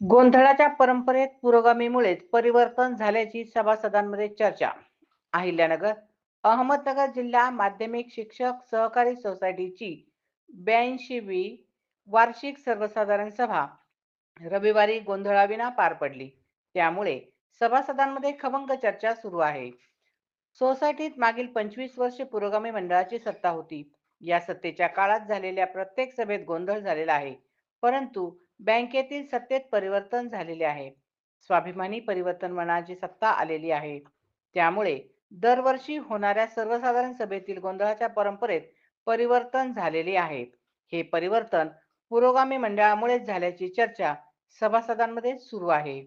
गोंधळाच्या परंपरेत पुरोगामीमुळेच परिवर्तन झाल्याची सभासदांमध्ये चर्चा. अहिल्यानगर अहमदनगर जिल्हा माध्यमिक शिक्षक सहकारी सोसायटीची ब्याऐंशीवी वार्षिक सर्वसाधारण सभा. रविवारी गोंधळाविना पार पडली. त्यामुळे सभासदांमध्ये खबंग चर्चा सुरू आहे. सोसायटीत मागील पंचवीस वर्षे पुरोगामी मंडळाची सत्ता होती. या सत्तेच्या काळात झालेल्या प्रत्येक सभेत गोंधळ झालेला आहे. परंतु बँकेतील सत्तेत परिवर्तन झालेले आहे. स्वाभिमानी परिवर्तन मनाची सत्ता आलेली आहे. त्यामुळे दरवर्षी होणाऱ्या सर्वसाधारण सभेतील गोंधळाच्या परंपरेत परिवर्तन झालेले आहे. हे परिवर्तन पुरोगामी मंडळामुळेच झाल्याची चर्चा सभासदांमध्ये सुरू आहे.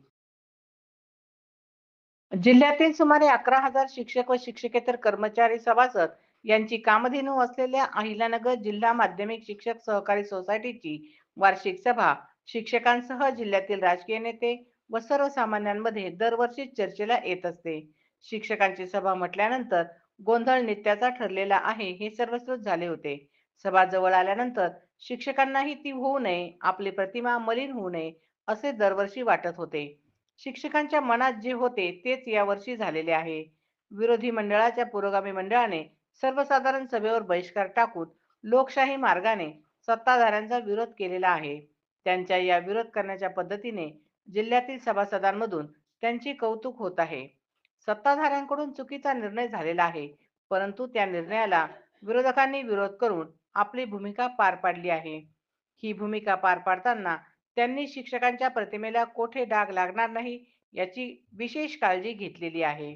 जिल्ह्यातील सुमारे अकरा हजार शिक्षक व शिक्षकेतर कर्मचारी सभासद यांची कामधेनू असलेल्या अहिल्यानगर जिल्हा माध्यमिक शिक्षक सहकारी सोसायटीची वार्षिक सभा शिक्षकांसह जिल्ह्यातील राजकीय नेते व सर्वसामान्यांमध्ये दरवर्षी चर्चेला येत असते. शिक्षकांची सभा म्हटल्यानंतर गोंधळ नित्याचा ठरलेला आहे हे सर्वस्व झाले होते. सभा जवळ आल्यानंतर शिक्षकांनाही ती होऊ नये आपली प्रतिमा मलिन होऊ नये असे दरवर्षी वाटत होते. शिक्षकांच्या मनात जे होते तेच यावर्षी झालेले आहे. विरोधी मंडळाच्या पुरोगामी मंडळाने सर्वसाधारण सभेवर बहिष्कार टाकून लोकशाही मार्गाने सत्ताधाऱ्यांचा विरोध केलेला आहे. त्यांच्या या विरोध करण्याच्या पद्धतीने जिल्ह्यातील सभासदांमधून त्यांची कौतुक होत आहे. सत्ताधाऱ्यांकडून चुकीचा निर्णय झालेला आहे परंतु त्या निर्णयाला विरोधकांनी विरोध करून आपली भूमिका पार पाडली आहे. ही भूमिका पार पाडताना त्यांनी शिक्षकांच्या प्रतिमेला कोठे डाग लागणार नाही याची विशेष काळजी घेतलेली आहे.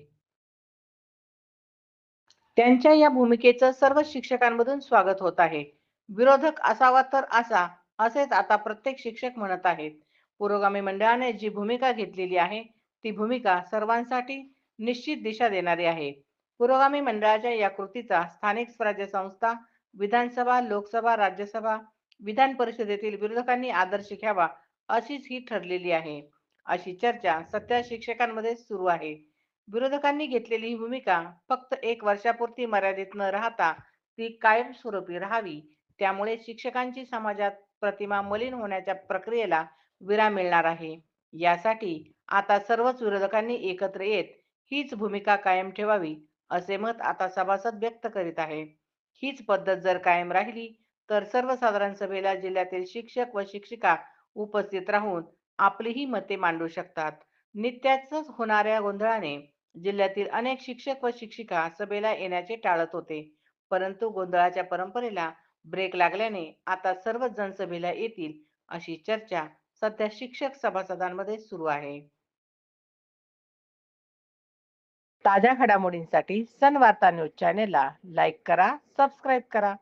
त्यांच्या या भूमिकेचं सर्व शिक्षकांमधून स्वागत होत आहे. विरोधक असावा तर असा असेच आता प्रत्येक शिक्षक म्हणत आहेत पुरोगामी मंडळाने जी भूमिका घेतलेली आहे ती भूमिका सर्वांसाठी निश्चित दिशा देणारी आहे. पुरोगामी मंडळाच्या या कृतीचा स्थानिक स्वराज्य संस्था विधानसभा लोकसभा राज्यसभा विधान परिषदेतील विरोधकांनी आदर्श घ्यावा अशीच ही ठरलेली आहे. अशी चर्चा सध्या शिक्षकांमध्ये सुरू आहे. विरोधकांनी घेतलेली ही भूमिका फक्त एक वर्षापुरती मर्यादित न राहता ती कायमस्वरूपी राहावी त्यामुळे शिक्षकांची समाजात प्रतिमा मलिन होण्याच्या प्रक्रियेला विराम मिळणार आहे. यासाठी आता सर्वच विरोधकांनी एकत्र येत हीच भूमिका कायम ठेवावी असे मत आता सभासद व्यक्त करीत आहे. हीच पद्धत जर कायम राहिली तर सर्वसाधारण सभेला जिल्ह्यातील शिक्षक व शिक्षिका उपस्थित राहून आपलीही मते मांडू शकतात. नित्याच होणाऱ्या गोंधळाने जिल्ह्यातील अनेक शिक्षक व शिक्षिका सभेला येण्याचे टाळत होते. परंतु गोंधळाच्या परंपरेला ब्रेक लागल्याने आता सर्वच जण सभेला येतील अशी चर्चा सध्या शिक्षक सभासदांमध्ये सुरू आहे. ताज्या घडामोडींसाठी सनवार्ता न्यूज चॅनेलला लाईक करा सबस्क्राईब करा.